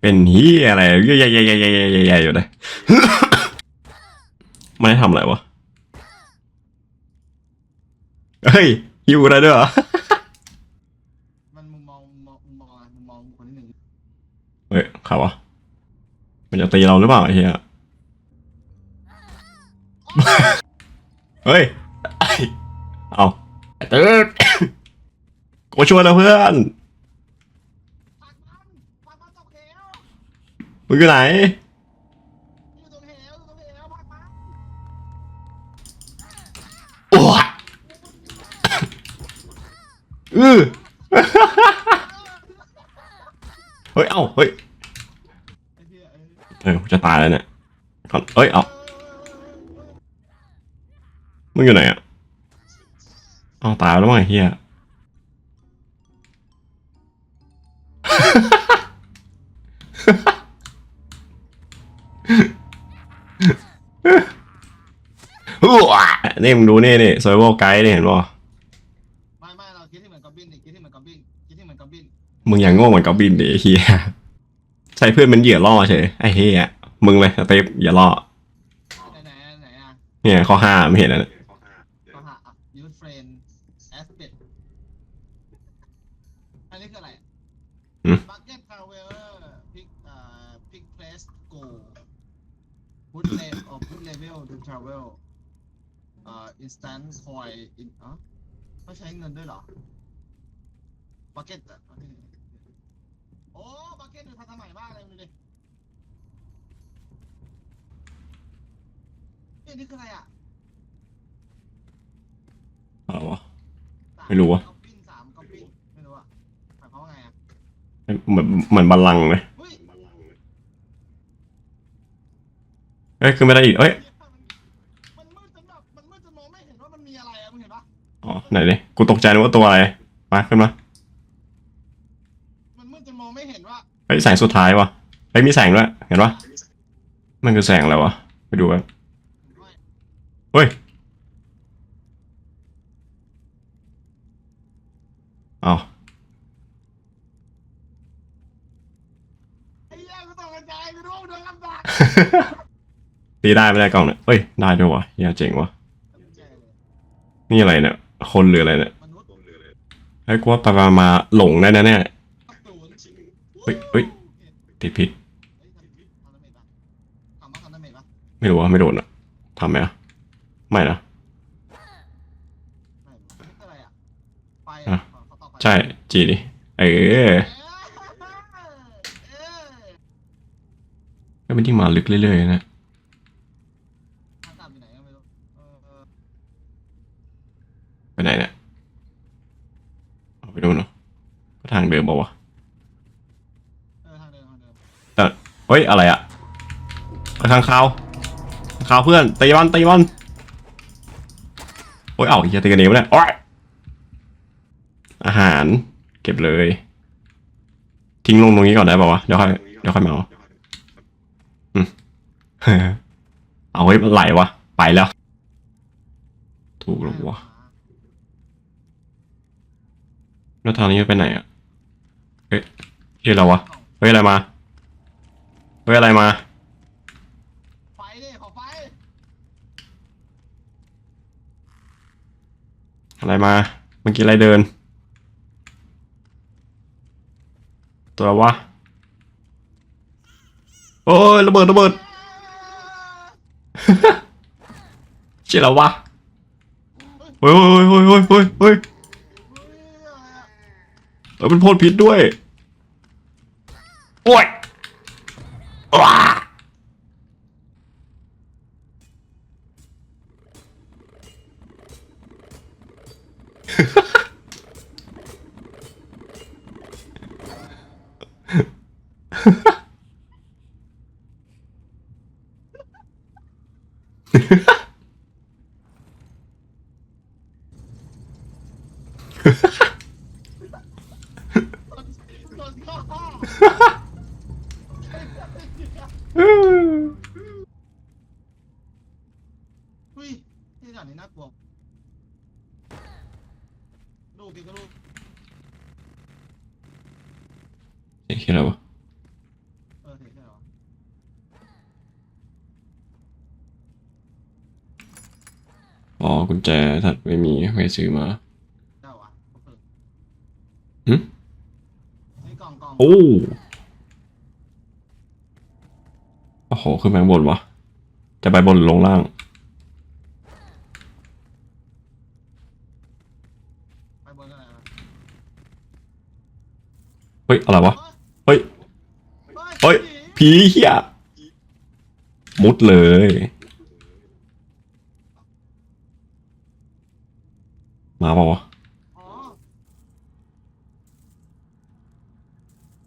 เป็นเฮียอะไรใหญ่ใหญ่ใหญ่ใหญ่ใหญ่ใหญ่ใหญ่อยู่เลยไม่ได้ทำอะไรวะ เฮ้ยหิวอะไรด้วยเหรอมันมุมมองมุมมองมุมมองอะไรมุมมองคนที่หนึ่งเฮ้ยใครวะมันจะตีเราหรือเปล่าไอ้เฮียเฮ้ยเอาเติร์ดกูช่วยแล้วเพื่อน ปักมันปักมันตกเหว มึงอยู่ไหนโอ้ยอือเฮ้ย เอ้า เฮ้ยเหี้ยเอ้ยเอจะตายแล้วเนี่ยก่อนเอ้ย เอ้า มึงอยู่ไหนอะ เอาตายแล้วมั้งไอ้เฮีย นี่มึงดูนี่นี่โซเวอร์ไกด์นี่เห็นป่ะไม่ไม่เราคิดที่เหมือนกอบบินดิคิดที่เหมือนกอบบินคิดที่เหมือนกอบบินมึงอย่างโง่เหมือนกับบินดิไอ้เฮียใช้เพื่อนเป็นเหยื่อล่อเฉยไอ้เฮียมึงเลยสเตปอย่าล่อไหนไหนไหนอะเนี่ยข้อห้าไม่เห็นนะก็หายูเฟรนแอสเปดอันนี้คืออะไรบักเก็ตทราเวลเลอร์พิกเอ่อพิกเพลสโกพุทเลออพุทเลเวลดูทราเวล เอ่ออินสแตนต์คอยอินอ๋อเขาใช้เงินด้วยเหรอบักเก็ตอะโอ้บักเก็ตดูทันสมัยมากเลยดูดิเอ้ยนี่คืออะไรอะอะไรวะ ไม่รู้อะ ก๊อปปิ้งสามก๊อปปิ้งไม่รู้อะหมายความว่าไงอะเหมือนเหมือนบัลลังก์เลยเฮ้ยเอ้ยขึ้นไม่ได้อีกเอ้ย อ๋อไหนดิกูตกใจนึกว่าตัวอะไร มาขึ้นมามันมืดจนมองไม่เห็นว่าเฮ้ยแสงสุดท้ายวะเฮ้ยมีแสงด้วยเห็นปะมันคือแสงอะไรวะไปดูกันเฮ้ยเอาไอ้เหี้ยกูตกใจกูรู้ว่าโดนลำบากตีได้ไม่ได้กล่องเนี่ยเฮ้ยได้ด้วยวะเฮียเจ๋งวะนี่อะไรเนี่ย คนหรืออะไรเนี่ยไอ้กูว่าไปมาหลงแน่แน่เฮ้ยเฮ้ยติดพิษไม่รู้ว่าไม่โดนอะทำไหมอะไม่นะใช่จีดิเออก็เป็นที่มาลึกเรื่อยๆนะ ทางกลับอยู่ไหนก็ไม่รู้เออ ไปไหนเนี่ยเอาไปดูเนาะก็ทาง เดิมบอกว่าวะเออทางเดินทางเดินเฮ้ยอะไรอะไปข้างคาวข้างคาวเพื่อนตีมันตีมันโอ้ยเอ้าอย่าตีกันเองวะเนี่ยโอ้ยอาหาร เก็บเลย ทิ้งลงตรงนี้ก่อนได้ป่าวะเดี๋ยวค่อยเดี๋ยวค่อยมาเอาอืมเอาไว้ไหลวะไปแล้ว ถูกแล้ววะแล้วทางนี้ไปไหนอะ เอ๊ะเฮ้ยเราวะ เฮ้ยอะไรมา เฮ้ยอะไรมาไฟดิขอไฟอะไรมา เมื่อกี้อะไรเดิน ตัววะ โอ้ยระเบิดระเบิดเชี่ยแล้ววะเฮ้ยเฮ้ยเฮ้ยเฮ้ยเฮ้ยเฮ้ยเฮ้ยอะไรอะเออเป็นพ่นพิษด้วย โอ้ยว้าอืม เฮ้ยที่หนนี้น่ากลัวลูกดิก็ลูกเสียยนอะไวะเออเห็นใช่เหรออ๋อกุญแจถัดไม่มีไม่ซื้อมาได้าเปิดหึ นี่กล่องกล่อง โอ้ โอ้โห ขึ้นไปข้างบนวะ จะไปบนหรือลงล่าง ไปบนกันเลยนะเฮ้ย อะไรวะ เฮ้ย เฮ้ยยผีเหี้ย มุดเลย มาเปล่าวะ อ๋อ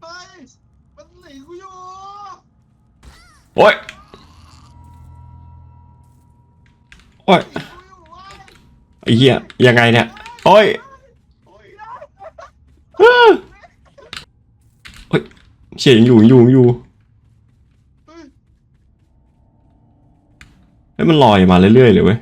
เฮ้ยมันหนีกูอยู่ โอ้ย โอ้ยหนีกูอยู่เว้ยไอ้เหี้ยยังไงเนี่ย โอ้ยโอ้ยเฮ้ยเฮ้ยเฉียยังอยู่ยังอยู่ยังอยู่เฮ้ยเฮ้ยมันลอยมาเรื่อยๆเลยเว้ย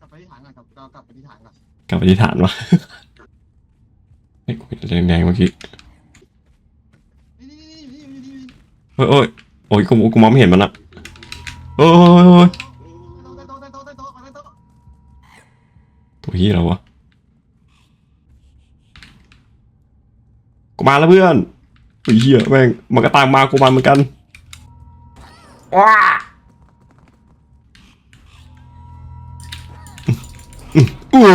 กลับไปที่ฐานก่อนกลับกลับกลับไปที่ฐานก่อนกลับไปที่ฐานวะเฮ้ยกูเห็นอะไรแดงๆเมื่อกี้นี่นี่นี่นี่นี่นี่นี่เฮ้ยโอ้ยโอ้ยกูกูมองไม่เห็นมันละโอ้ยโอ้ยตัวเหี้ยแล้ววะกูมาแล้วเพื่อนไอ้เหี้ยแม่งมันก็ตามมากูมาเหมือนกันว้าอ้ว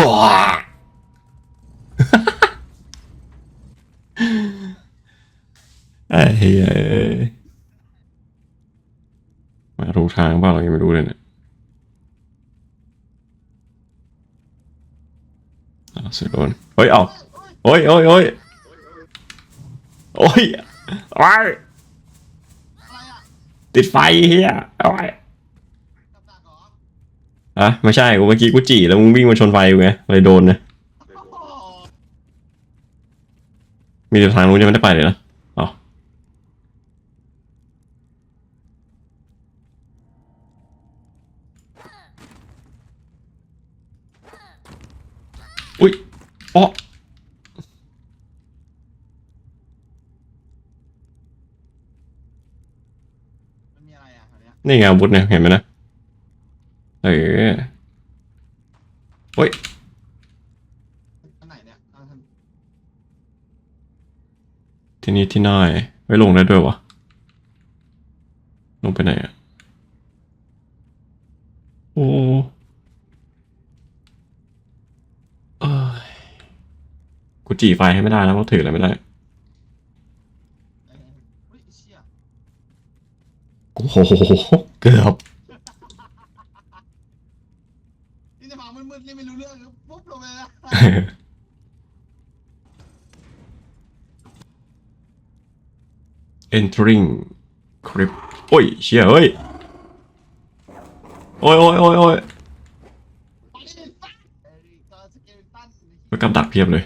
ไอ้เหี้ยมา ถูกทางเปล่าเรายังไม่รู้เลยเนี่ยอ้าวสุดโดนเฮ้ยเอาโอ้ยโอ้ยโอ้ยโอ้ยโอ้ยอะไรอะติดไฟเฮียโอ้ยกับดักเหรออะไม่ใช่กูเมื่อกี้กูจี่แล้วมึงวิ่งมาชนไฟกูไงเลยโดนนะโอ้โหมีแต่ทางนู้นยังไม่ได้ไปเลยนะอ๋ออุ้ย อ๋อมันมีอะไรอะแถวเนี้ยนี่ไงอาวุธเนี่ยเห็นไหมนะ เอออันไหนเนี่ยเอาทที่นี่ที่น่ายไว้ลงได้ด้วยวะ ลงไปไหนอะโอ้เอ้ย กูจี่ไฟให้ไม่ได้แล้วเพราะถืออะไรไม่ได้ำเอ้ยเฮ้ยเชี่ยโอ้โห เกือบนี่จะมามืดๆนี่ไม่รู้เรื่องปุ๊บลงไปเลยนะ entering crypt โอ้ยเชี่ยเฮ้ย โอ้ยโอ้ยโอ้ยโอ้ยไปดิสัตว์เอ้ยก็สเกลตันไปกับดักเพียบเลย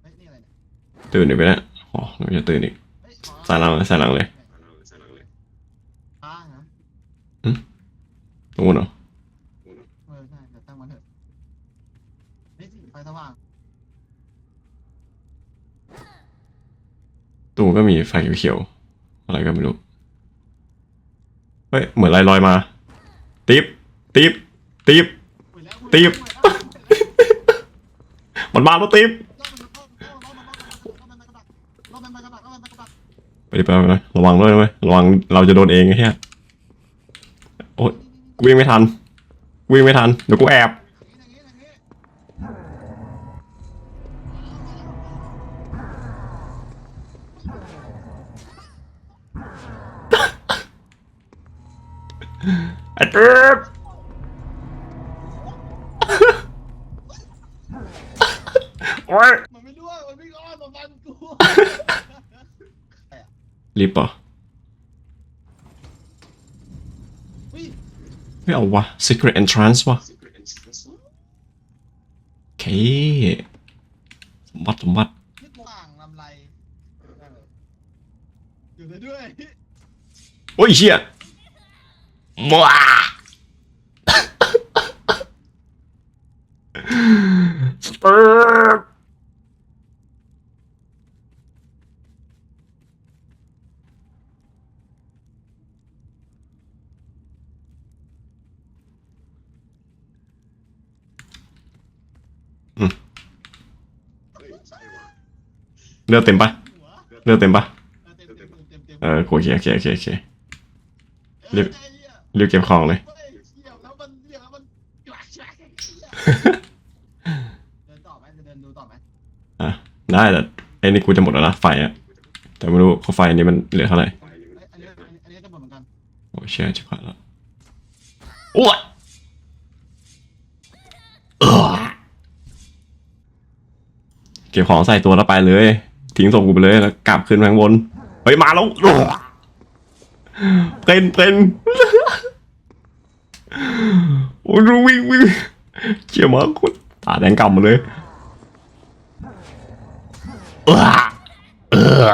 เฮ้ยนี่อะไรเนี่ย ตื่นอีกไปแล้วอ๋อหนูจะตื่นอีกเฮ้ยขอใส่หลังเลยใส่หลังเลยอ่าฮะตรงนู้นเหรอเออใช่เดี๋ยวตั้งมันเถอะเฮ้ยสิไฟสว่างตรงนู้นก็มีไฟเขียวๆอะไรก็ไม่รู้เฮ้ยเหมือนลอยลอยๆมา ติ๊บติ๊บติ๊บคุยแล้วคุยตีบคุยแล้วมันมาแล้วติ๊บรอบ ไปไปไประวังด้วยนะเว้ยระวังเราจะโดนเองไอ้เหี้ยโอ๊ยกูวิ่งไม่ทัน วิ่งไม่ทันเดี๋ยวกูแอบไอ้ติ๊บโอ๊ย มันไม่ด้วยมันไม่รอดมันฟันกู รีบป่ะเฮ้ยไม่เอาวะ secret entrance วะโอเคสมบัติสมบัติคิดว่างลำไรอยู่ได้ด้วยโอ้ยเชี่ยว้าสเปิร์ เลือดเต็มปะเลือดเต็มปะเออโอเคโอเคโอเคโอเครีบเรียรีบเก็บของเลยเว้ยเชี่ยวแล้วมันเชี่ยวแล้วมันกลักชักไอ้เหี้ยเดินต่อไหมจะเดินดูต่อไหมได้แต่ไอ้นี่กูจะหมดแล้วนะไฟอะแต่ไม่รู้เขาไฟอันนี้มันเหลือเท่าไหร่เอ้ยอันนี้อันนี้อันนี้จะหมดเหมือนกันโอ้เชี่ยชิบหายแล้วโอ้ยเก็บของใส่ตัวแล้วไปเลย ทิ้งศพกูไปเลยแล้วกลับขึ้นมงบนเฮ้ยมาแล้วเป็นเป็นโอ้ยวิ่งวิ่งเชี่ยมากคุณตาแดงกำมาเลยเออเออ